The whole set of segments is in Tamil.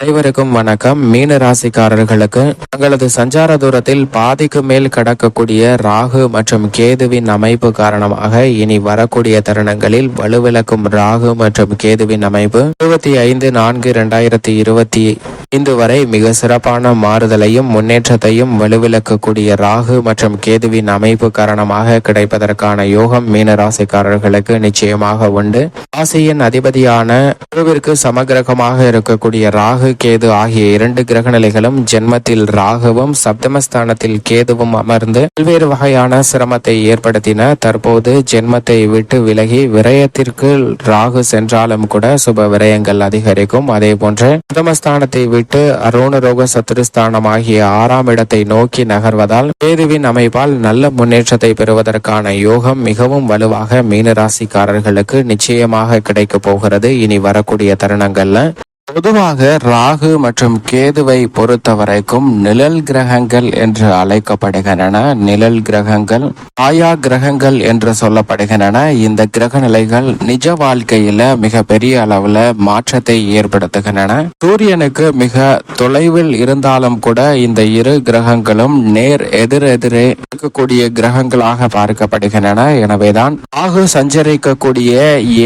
அனைவருக்கும் வணக்கம். மீன ராசிக்காரர்களுக்கு தங்களது சஞ்சார தூரத்தில் பாதிக்கு மேல் கடக்கக்கூடிய ராகு மற்றும் கேதுவின் அமைப்பு காரணமாக இனி வரக்கூடிய தருணங்களில் வலுவிளக்கும் ராகு மற்றும் கேதுவின் அமைப்பு இருபத்தி ஐந்து நான்கு இரண்டாயிரத்தி இருபத்தி ஐந்து வரை மிக சிறப்பான மாறுதலையும் முன்னேற்றத்தையும் வலுவிளக்கக்கூடிய ராகு மற்றும் கேதுவின் அமைப்பு காரணமாக கிடைப்பதற்கான யோகம் மீன ராசிக்காரர்களுக்கு நிச்சயமாக உண்டு. ராசியின் அதிபதியான குருவிற்கு சமகிரகமாக இருக்கக்கூடிய ராகு கேது ஆகிய இரண்டு கிரக நிலைகளும் ஜென்மத்தில் ராகுவும் சப்தமஸ்தானத்தில் கேதுவும் அமர்ந்து பல்வேறு வகையான சிரமத்தை ஏற்படுத்தின. தற்போது ஜென்மத்தை விட்டு விலகி விரயத்திற்கு ராகு சென்றாலும் கூட சுப விரயங்கள் அதிகரிக்கும். அதே போன்று சப்தமஸ்தானத்தை விட்டு அருணரோக சத்துருஸ்தானம் ஆகிய ஆறாம் இடத்தை நோக்கி நகர்வதால் கேதுவின் அமைப்பால் நல்ல முன்னேற்றத்தை பெறுவதற்கான யோகம் மிகவும் வலுவாக மீனராசிக்காரர்களுக்கு நிச்சயமாக கிடைக்க போகிறது. இனி வரக்கூடிய தருணங்கள்ல பொதுவாக ராகு மற்றும் கேதுவை பொறுத்த வரைக்கும் நிழல் கிரகங்கள் என்று அழைக்கப்படுகின்றன. நிழல் கிரகங்கள் ஆயா கிரகங்கள் என்று சொல்லப்படுகின்றன. இந்த கிரக நிலைகள் நிஜ வாழ்க்கையில மிக பெரிய அளவுல மாற்றத்தை ஏற்படுத்துகின்றன. சூரியனுக்கு மிக தொலைவில் இருந்தாலும் கூட இந்த இரு கிரகங்களும் நேர் எதிரெதிரே இருக்கக்கூடிய கிரகங்களாக பார்க்கப்படுகின்றன. எனவேதான் ராகு சஞ்சரிக்கக்கூடிய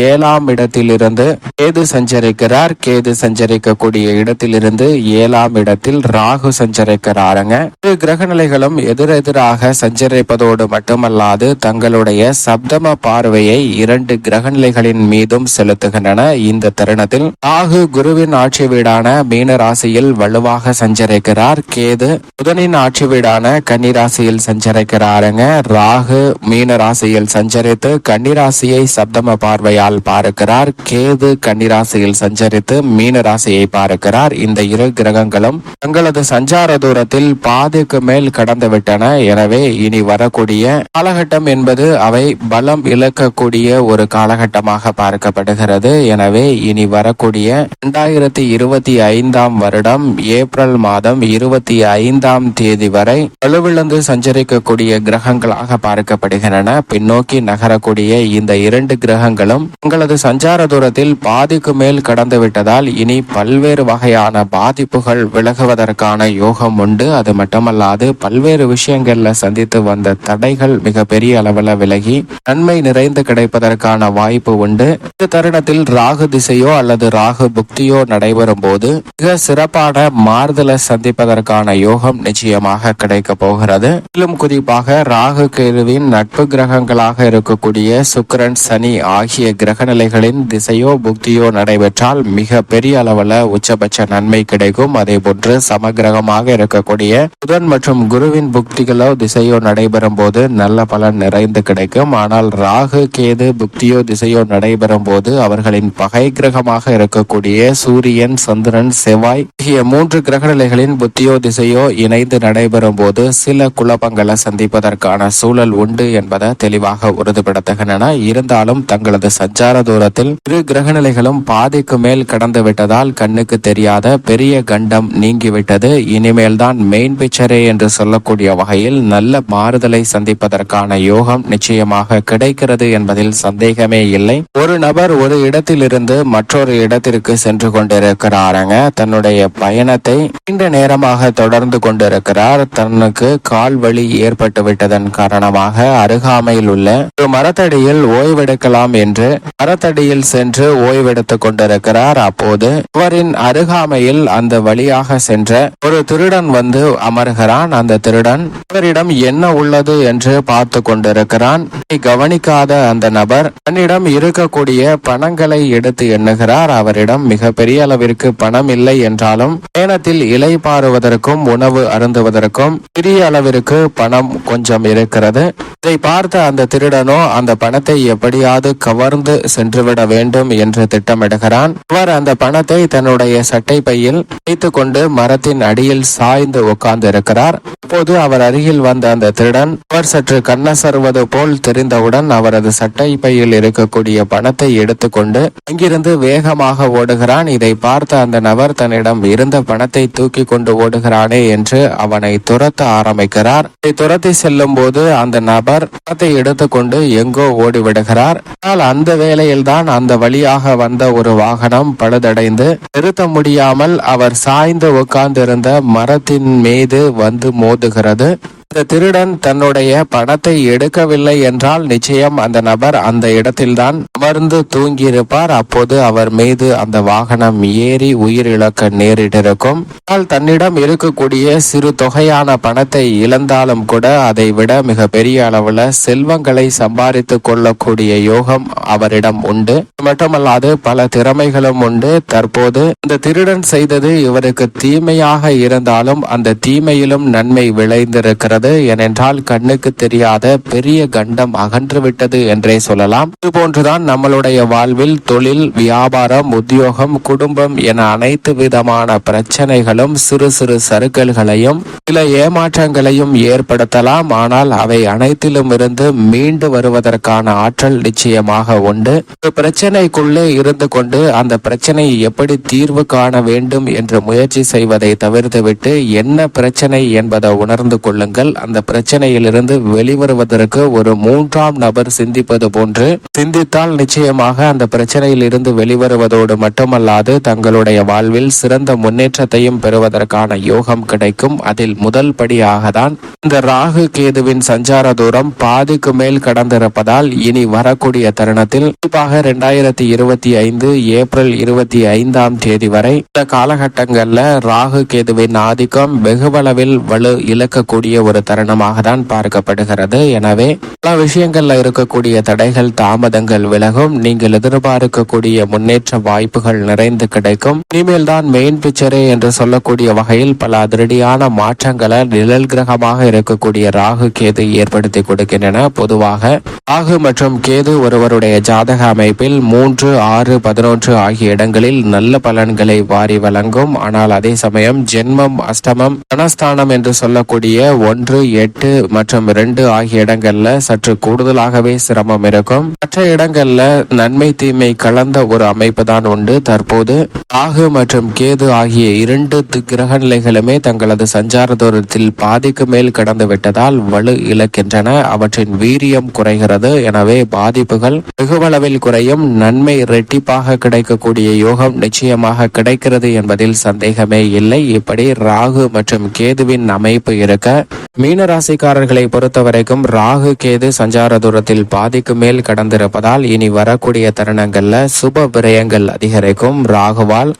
ஏழாம் இடத்திலிருந்து கேது சஞ்சரிக்கிறார். கேது சஞ்சரிக்கக்கூடிய இடத்திலிருந்து ஏழாம் இடத்தில் ராகு சஞ்சரிக்கிறாருங்க. இரு கிரக நிலைகளும் எதிரெதிராக சஞ்சரிப்பதோடு மட்டுமல்லாது தங்களுடைய சப்தம பார்வையை இரண்டு கிரக நிலைகளின் மீதும் செலுத்துகின்றன இந்த தருணத்தில். ராகு குருவின் ஆட்சி வீடான மீன ராசியில் வலுவாக சஞ்சரிக்கிறார். கேது புதனின் ஆட்சி வீடான கன்னிராசியில் சஞ்சரிக்கிறாருங்க. ராகு மீன ராசியில் சஞ்சரித்து கன்னிராசியை சப்தம பார்வையால் பார்க்கிறார். கேது கன்னிராசியில் சஞ்சரித்து மீன ராசியை பார்க்கிறார். இந்த இரு கிரகங்களும் தங்களது சஞ்சார தூரத்தில் பாதிக்கு மேல் கடந்து விட்டன எனவே இனி வரக்கூடிய காலகட்டம் என்பது அவை பலம் இழக்கக்கூடிய ஒரு காலகட்டமாக பார்க்கப்படுகிறது. எனவே இனி வரக்கூடிய இரண்டாயிரத்தி இருபத்தி ஐந்தாம் வருடம் ஏப்ரல் மாதம் இருபத்தி ஐந்தாம் தேதி வரை வலுவிழந்து சஞ்சரிக்கக்கூடிய கிரகங்களாக பார்க்கப்படுகின்றன. பின்னோக்கி நகரக்கூடிய இந்த இரண்டு கிரகங்களும் தங்களது சஞ்சார தூரத்தில் பாதிக்கு மேல் கடந்து விட்டதால் இனி பல்வேறு வகையான பாதிப்புகள் விலகுவதற்கான யோகம் உண்டு. அது மட்டுமல்லாது பல்வேறு விஷயங்கள்ல சந்தித்து வந்த தடைகள் மிக பெரிய அளவில் விலகி நன்மை நிறைந்து கிடைப்பதற்கான வாய்ப்பு உண்டு. இந்த தருணத்தில் ராகு திசையோ அல்லது ராகு புக்தியோ நடைபெறும் போது மிக சிறப்பான மாறுதலை சந்திப்பதற்கான யோகம் நிச்சயமாக கிடைக்க போகிறது. மேலும் குறிப்பாக ராகு கேதுவின் நட்பு கிரகங்களாக இருக்கக்கூடிய சுக்கிரன் சனி ஆகிய கிரக நிலைகளின் திசையோ புக்தியோ நடைபெற்றால் மிக பெரிய அளவுல உச்சபட்ச நன்மை கிடைக்கும். அதே போன்று சமகிரகமாக இருக்கக்கூடிய புதன் மற்றும் குருவின் புக்திகளோ திசையோ நடைபெறும் போது நல்ல பலன் நிறைந்து கிடைக்கும். ஆனால் ராகு கேது புக்தியோ திசையோ நடைபெறும் போது அவர்களின் பகை கிரகமாக இருக்கக்கூடிய சூரியன் சந்திரன் செவ்வாய் ஆகிய மூன்று கிரக நிலைகளின் புத்தியோ திசையோ இணைந்து நடைபெறும் போது சில குழப்பங்களை சந்திப்பதற்கான சூழல் உண்டு என்பதை தெளிவாக உறுதிப்படுத்துகின்றன. இருந்தாலும் தங்களது சஞ்சார தூரத்தில் இரு கிரக நிலைகளும் பாதிக்கு மேல் கடந்து விட்டது விட்டதால் கண்ணுக்கு தெரியாத பெரிய கண்டம் நீங்கிவிட்டது. இனிமேல் தான் மெயின் பிக்சரே என்று சொல்லக்கூடிய வகையில் நல்ல மாறுதலை சந்திப்பதற்கான யோகம் நிச்சயமாக கிடைக்கிறது என்பதில் சந்தேகமே இல்லை. ஒரு நபர் ஒரு இடத்திலிருந்து மற்றொரு இடத்திற்கு சென்று கொண்டிருக்கிறாருங்க. தன்னுடைய பயணத்தை நீண்ட நேரமாக தொடர்ந்து கொண்டிருக்கிறார். தனக்கு கால் வலி ஏற்பட்டு விட்டதன் காரணமாக அருகாமையில் உள்ள ஒரு மரத்தடியில் ஓய்வெடுக்கலாம் என்று மரத்தடியில் சென்று ஓய்வெடுத்துக் கொண்டிருக்கிறார். அப்போது இவரின் அருகாமையில் அந்த வழியாக சென்ற ஒரு திருடன் வந்து அமர்கிறான். அந்த திருடன் இவரிடம் என்ன உள்ளது? என்று பார்த்து கொண்டிருக்கிறான். கவனிக்காத அந்த நபர் தன்னிடம் இருக்கக்கூடிய பணங்களை எடுத்து எண்ணுகிறார். அவரிடம் மிக பெரிய அளவிற்கு பணம் இல்லை என்றாலும் பயணத்தில் இலை பாருவதற்கும் உணவு அருந்துவதற்கும் சிறிய அளவிற்கு பணம் கொஞ்சம் இருக்கிறது. இதை பார்த்த அந்த திருடனோ அந்த பணத்தை எப்படியாவது கவர்ந்து சென்றுவிட வேண்டும் என்று திட்டமிடுகிறான். அவர் அந்த பணத்தை தன்னுடைய சட்டை பையில் வைத்துக் கொண்டு மரத்தின் அடியில் சாய்ந்து உட்கார்ந்து இருக்கிறார் அப்போது அவர் அருகில் வந்த அந்த திருடன் அவர் சற்று கண்ணசர்வது போல் தெரிந்தவுடன் அவரது சட்டை பையில் இருக்கக்கூடிய பணத்தை எடுத்துக்கொண்டு அங்கிருந்து வேகமாக ஓடுகிறான். இதை பார்த்த அந்த நபர் தன்னிடம் இருந்த பணத்தை தூக்கி கொண்டு ஓடுகிறானே என்று அவனை துரத்த ஆரம்பிக்கிறார். இதை துரத்தி செல்லும் போது அந்த நபர் பணத்தை எடுத்துக்கொண்டு எங்கோ ஓடிவிடுகிறார். ஆனால் அந்த வேளையில்தான் அந்த வழியாக வந்த ஒரு வாகனம் பழுதடைந்து அடைந்து நிறுத்த முடியாமல் அவர் சாய்ந்து உட்கார்ந்திருந்த மரத்தின் மீது வந்து மோதுகிறது. அந்த திருடன் தன்னுடைய பணத்தை எடுக்கவில்லை என்றால் நிச்சயம் அந்த நபர் அந்த இடத்தில்தான் அமர்ந்து தூங்கியிருப்பார். அப்போது அவர் மீது அந்த வாகனம் ஏறி உயிரிழக்க நேரிட்டிருக்கும். ஆனால் தன்னிடம் இருக்கக்கூடிய சிறு தொகையான பணத்தை இழந்தாலும் கூட அதை விட மிக பெரிய அளவுல செல்வங்களை சம்பாதித்து கொள்ளக்கூடிய யோகம் அவரிடம் உண்டு. மட்டுமல்லாது பல திறமைகளும் உண்டு. தற்போது இந்த திருடன் செய்தது இவருக்கு தீமையாக இருந்தாலும் அந்த தீமையிலும் நன்மை விளைந்திருக்கிறது. ஏனென்றால் கண்ணுக்கு தெரியாத பெரிய கண்டம் அகன்று விட்டது என்றே சொல்லலாம். இதுபோன்றுதான் நம்மளுடைய வாழ்வில் தொழில் வியாபாரம் உத்தியோகம் குடும்பம் என அனைத்து விதமான பிரச்சனைகளும் சிறு சிறு சறுக்கல்களையும் சில ஏமாற்றங்களையும் ஏற்படுத்தலாம். ஆனால் அவை அனைத்திலும் இருந்து மீண்டு வருவதற்கான ஆற்றல் நிச்சயமாக உண்டு. ஒரு பிரச்சனைக்குள்ளே இருந்து கொண்டு அந்த பிரச்சனையை எப்படி தீர்வு காண வேண்டும் என்று முயற்சி செய்வதை தவிர்த்துவிட்டு என்ன பிரச்சனை என்பதை உணர்ந்து கொள்ளுங்கள். அந்த பிரச்சனையிலிருந்து வெளிவருவதற்கு ஒரு மூன்றாம் நபர் சிந்திப்பது போன்று சிந்தித்தால் நிச்சயமாக அந்த பிரச்சனையில் இருந்து வெளிவருவதோடு மட்டுமல்லாது தங்களுடைய வாழ்வில் சிறந்த முன்னேற்றத்தையும் பெறுவதற்கான யோகம் கிடைக்கும். அதில் முதல் படியாக தான் இந்த ராகு கேதுவின் சஞ்சார தூரம் பாதிக்கு மேல் கடந்திருப்பதால் இனி வரக்கூடிய தருணத்தில் குறிப்பாக இரண்டாயிரத்தி இருபத்தி ஐந்து ஏப்ரல் இருபத்தி ஐந்தாம் தேதி வரை இந்த காலகட்டங்கள்ல ராகு கேதுவின் ஆதிக்கம் வெகுவளவில் வலு இழக்கக்கூடிய ஒரு தருணமாக தான் பார்க்கப்படுகிறது. எனவே பல விஷயங்கள்ல இருக்கக்கூடிய தடைகள் தாமதங்கள் விலகும். நீங்கள் எதிர்பார்க்கக்கூடிய முன்னேற்ற வாய்ப்புகள் நிறைந்து கிடைக்கும். இனிமேல் தான் மெயின் பிக்சரே என்று சொல்லக்கூடிய வகையில் பல அதிரடியான மாற்றங்களை நிழல் கிரகமாக இருக்கக்கூடிய ராகு கேது ஏற்படுத்தி கொடுக்கின்றன. பொதுவாக ராகு மற்றும் கேது ஒருவருடைய ஜாதக அமைப்பில் மூன்று ஆறு பதினொன்று ஆகிய இடங்களில் நல்ல பலன்களை வாரி வழங்கும். ஆனால் அதே சமயம் ஜென்மம் அஷ்டமம் தனஸ்தானம் என்று சொல்லக்கூடிய ஒன்று எட்டு மற்றும் இரண்டு ஆகிய இடங்கள்ல சற்று கூடுதலாகவே சிரமம் இருக்கும். மற்ற இடங்கள்ல நன்மை தீமை கலந்த ஒரு அமைப்பு தான் உண்டு. தற்போது ராகு மற்றும் கேது ஆகிய இரண்டு தி- கிரக நிலைகளுமே தங்களது சஞ்சார தூரத்தில் பாதிக்கு மேல் கடந்து விட்டதால் வலு இழக்கின்றன. அவற்றின் வீரியம் குறைகிறது. எனவே பாதிப்புகள் வெகுவளவில் குறையும். நன்மை இரட்டிப்பாக கிடைக்கக்கூடிய யோகம் நிச்சயமாக கிடைக்கிறது என்பதில் சந்தேகமே இல்லை. இப்படி ராகு மற்றும் கேதுவின் அமைப்பு இருக்க மீன ராசிக்காரர்களை பொறுத்தவரைக்கும் ராகு கேது சஞ்சார தூரத்தில் பாதிக்கு மேல் கடந்திருப்பதால் இனி வரக்கூடிய தருணங்கள்ல சுப விரயங்கள் அதிகரிக்கும். ராகுவால்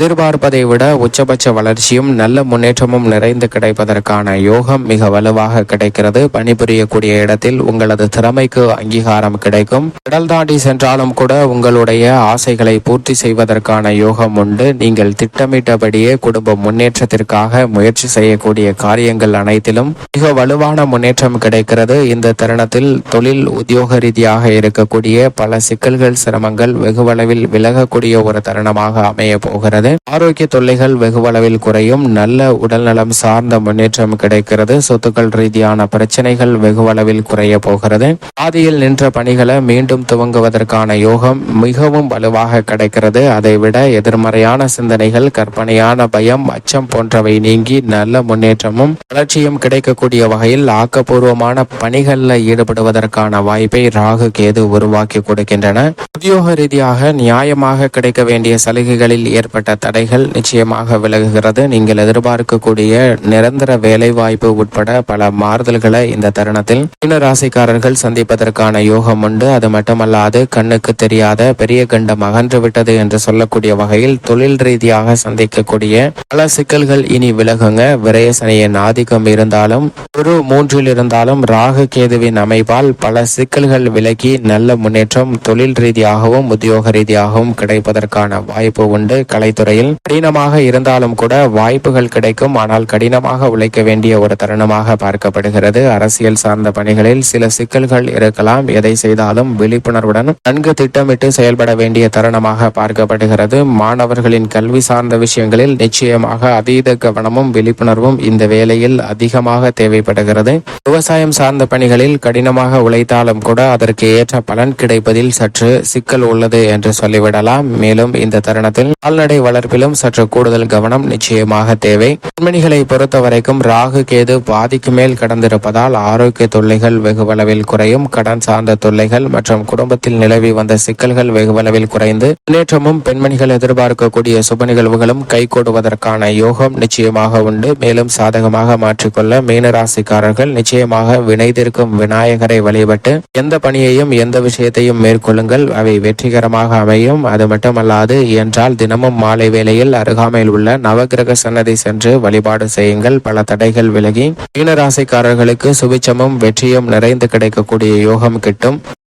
எதிர்பார்ப்பதை விட உச்சபட்ச வளர்ச்சியும் நல்ல முன்னேற்றமும் நிறைந்து கிடைப்பதற்கான யோகம் மிக வலுவாக கிடைக்கிறது. பணிபுரியக்கூடிய இடத்தில் உங்களது திறமைக்கு அங்கீகாரம் கிடைக்கும். கடல் தாண்டி சென்றாலும் கூட உங்களுடைய ஆசைகளை பூர்த்தி செய்வதற்கான யோகம் உண்டு. நீங்கள் திட்டமிட்டபடியே குடும்ப முன்னேற்றத்திற்காக முயற்சி செய்யக்கூடிய காரியங்கள் அனைத்திலும் மிக வலுவான முன்னேற்றம் கிடைக்கிறது. இந்த தருணத்தில் தொழில் உத்தியோக ரீதியாக இருக்கக்கூடிய பல சிக்கல்கள் சிரமங்கள் வெகுவளவில் விலகக்கூடிய ஒரு தருணமாக அமைய போகிறது. ஆரோக்கிய தொல்லைகள் வெகுவளவில் குறையும். நல்ல உடல்நலம் சார்ந்த முன்னேற்றம் கிடைக்கிறது. சொத்துக்கள் ரீதியான பிரச்சனைகள் வெகுவளவில் குறைய போகிறது. ஆதியில் நின்ற பணிகளை மீண்டும் துவங்குவதற்கான யோகம் மிகவும் வலுவாக கிடைக்கிறது. அதைவிட எதிர்மறையான சிந்தனைகள் கற்பனையான பயம் அச்சம் போன்றவை நீங்கி நல்ல முன்னேற்றமும் வளர்ச்சியும் கிடைக்கக்கூடிய வகையில் ஆக்கப்பூர்வமான பணிகளில் ஈடுபடுவதற்கான வாய்ப்பை ராகு கேது உருவாக்கி கொடுக்கின்றன. உத்தியோக ரீதியாக நியாயமாக கிடைக்க வேண்டிய சலுகைகளில் ஏற்பட்ட தடைகள் நிச்சயமாக விலகுகிறது. நீங்கள் எதிர்பார்க்கக்கூடிய நிரந்தர வேலை வாய்ப்பு உட்பட பல மாறுதல்களை இந்த தருணத்தில் மீன ராசிக்காரர்கள் சந்திப்பதற்கான யோகம் உண்டு. அது மட்டுமல்லாது கண்ணுக்கு தெரியாத பெரிய கண்டம் அகன்று விட்டது என்று சொல்லக்கூடிய வகையில் தொழில் ரீதியாக சந்திக்கக்கூடிய பல சிக்கல்கள் இனி விலகுங்க. விரயசனையின் ஆதிக்கம் இருந்தாலும் குரு மூன்றில் இருந்தாலும் ராகு கேதுவின் அமைப்பால் பல சிக்கல்கள் விலகி நல்ல முன்னேற்றம் தொழில் ரீதியாகவும் உத்தியோக ரீதியாகவும் கிடைப்பதற்கான வாய்ப்பு உண்டு. கலைத்துறையில் கடினமாக இருந்தாலும் கூட வாய்ப்புகள் கிடைக்கும். ஆனால் கடினமாக உழைக்க வேண்டிய ஒரு தருணமாக பார்க்கப்படுகிறது. அரசியல் சார்ந்த பணிகளில் சில சிக்கல்கள் இருக்கலாம். எதை செய்தாலும் விழிப்புணர்வுடன் நன்கு திட்டமிட்டு செயல்பட வேண்டிய தருணமாக பார்க்கப்படுகிறது. மாணவர்களின் கல்வி சார்ந்த விஷயங்களில் நிச்சயமாக அதீத கவனமும் விழிப்புணர்வும் இந்த வேளையில் அதிகமாக தேவைப்படுகிறது. விவசாயம் சார்ந்த பணிகளில் கடினமாக உழைத்தாலும் கூட அதற்கு ஏற்ற பலன் கிடைப்பதில் சற்று சிக்கல் உள்ளது என்று சொல்லிவிடலாம். மேலும் இந்த தருணத்தில் கால்நடை வளர்ப்பிலும் சற்று கூடுதல் கவனம் நிச்சயமாக தேவை. பெண்மணிகளை பொறுத்த வரைக்கும் ராகு கேது பாதிக்கு மேல் கடந்திருப்பதால் ஆரோக்கிய தொல்லைகள் வெகுவளவில் குறையும். கடன் சார்ந்த தொல்லைகள் மற்றும் குடும்பத்தில் நிலவி வந்த சிக்கல்கள் வெகுவளவில் குறைந்து முன்னேற்றமும் பெண்மணிகள் எதிர்பார்க்கக்கூடிய சுப நிகழ்வுகளும் கைகூடுவதற்கான யோகம் நிச்சயமாக உண்டு. மேலும் சாதகமாக மாற்றிக்கொள்ள மீனராசிக்காரர்கள் நிச்சயமாக வினைதிருக்கும் விநாயகரை வழிபட்டு எந்த பணியையும் எந்த விஷயத்தையும் மேற்கொள்ளுங்கள். அவை வெற்றிகரமாக அமையும். அது மட்டுமல்லாது என்றால் தினமும் மாலை வேளையில் அருகாமையில் உள்ள நவகிரக சன்னதி சென்று வழிபாடு செய்யுங்கள். பல தடைகள் விலகி மீனராசிக்காரர்களுக்கு சுபிச்சமும் வெற்றியும் நிறைந்து கிடைக்கக்கூடிய யோகம் கிட்டும்.